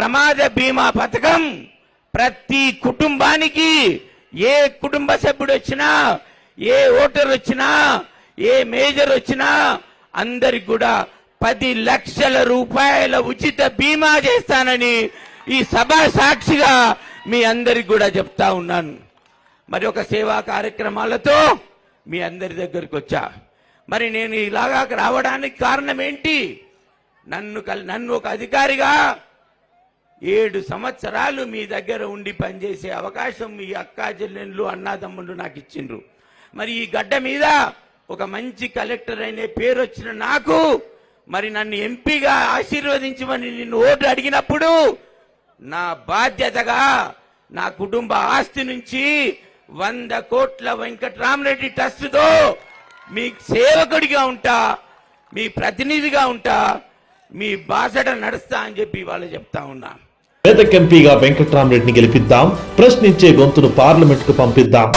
ప్రమాద బీమా పథకం ప్రతి కుటుంబానికి ఏ కుటుంబ సభ్యుడు వచ్చినా ఏ ఓటర్ వచ్చినా ఏ మేజర్ వచ్చినా అందరికి కూడా పది లక్షల రూపాయల ఉచిత బీమా చేస్తానని ఈ సభ సాక్షిగా మీ అందరికి కూడా చెప్తా ఉన్నాను. మరి ఒక సేవా కార్యక్రమాలతో మీ అందరి దగ్గరికి వచ్చా. మరి నేను ఇలాగా రావడానికి కారణం ఏంటి? నన్ను కల్ నన్ను ఒక అధికారిగా ఏడు సంవత్సరాలు మీ దగ్గర ఉండి పనిచేసే అవకాశం మీ అక్కా చెల్లెళ్ళు అన్నాదమ్ముళ్ళు నాకు ఇచ్చిండ్రు. మరి ఈ గడ్డ మీద ఒక మంచి కలెక్టర్ అనే పేరు వచ్చిన నాకు మరి నన్ను ఎంపీగా ఆశీర్వదించమని నిన్ను ఓటు అడిగినప్పుడు నా బాధ్యతగా నా కుటుంబ ఆస్తి నుంచి వంద కోట్ల వెంకట్రామరెడ్డి ట్రస్ట్తో మీ సేవకుడిగా ఉంటా మీ ప్రతినిధిగా ఉంటా మీ బాసట నడుస్తా అని చెప్పి వాళ్ళు చెప్తా ఉన్నా. పేదక్ ఎంపీగా వెంకట్రామరెడ్డిని గెలిపిద్దాం ప్రశ్నించే గొంతును పార్లమెంట్కు పంపిద్దాం.